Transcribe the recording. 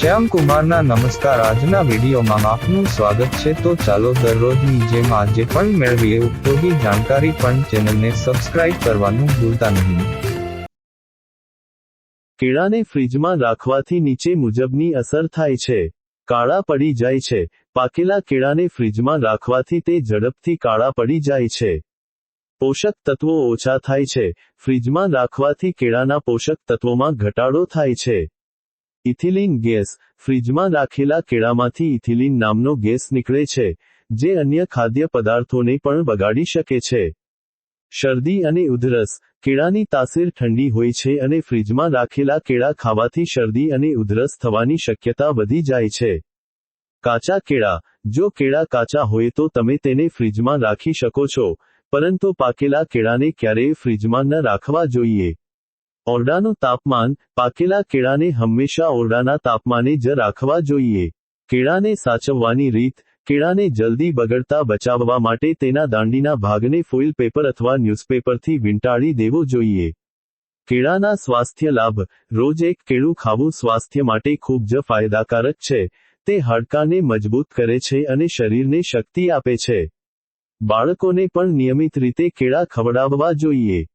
શ્યામ કુમારના નમસ્કાર. આજના વિડીયોમાં આપનું સ્વાગત છે. તો ચાલો દરરોજની જેમ આજે પણ મેળવીએ. ઉપયોગી જાણકારી પણ ચેનલને સબસ્ક્રાઇબ કરવાનું ભૂલતા નહીં. કેળાને ફ્રીજમાં રાખવાથી નીચે મુજબની અસર થાય છે. કાળા પડી જાય છે. પાકેલા કેળાને ફ્રીજમાં રાખવાથી તે ઝડપથી કાળા પડી જાય છે. પોષક તત્વો ઓછા થાય છે. ફ્રીજમાં રાખવાથી કેળાના પોષક તત્વોમાં ઘટાડો થાય છે. ઇથિલિન ગેસ ફ્રીજમાં રાખેલા કેળામાંથી ઇથિલિન નામનો ગેસ નીકળે છે, જે અન્ય ખાદ્ય પદાર્થોને પણ બગાડી શકે છે. શરદી અને ઉધરસ કેળાની તાસીર ઠંડી હોય છે અને ફ્રીજમાં રાખેલા કેળા ખાવાથી શરદી અને ઉધરસ થવાની શક્યતા વધી જાય છે. કાચા કેળા, જો કેળા કાચા હોય તો તમે તેને ફ્રીજમાં રાખી શકો છો, પરંતુ પાકેલા કેળાને ક્યારેય ફ્રીજમાં ન રાખવા જોઈએ. ઓરડાનું તાપમાન પાકેલા કેળાને હંમેશા ઓરડાના તાપમાને જ રાખવા જોઈએ. કેળાને સાચવવાની રીત, કેળાને જલ્દી બગડતા બચાવવા માટે તેના દાંડીના ભાગને ફોઇલ પેપર અથવા ન્યૂઝપેપરથી વીંટાળી દેવો જોઈએ. કેળાના સ્વાસ્થ્ય લાભ, રોજ એક કેળું ખાવું સ્વાસ્થ્ય માટે ખૂબ જ ફાયદાકારક છે. તે હાડકાને મજબૂત કરે છે અને શરીરને શક્તિ આપે છે. બાળકોને પણ નિયમિત રીતે કેળા ખવડાવવા જોઈએ.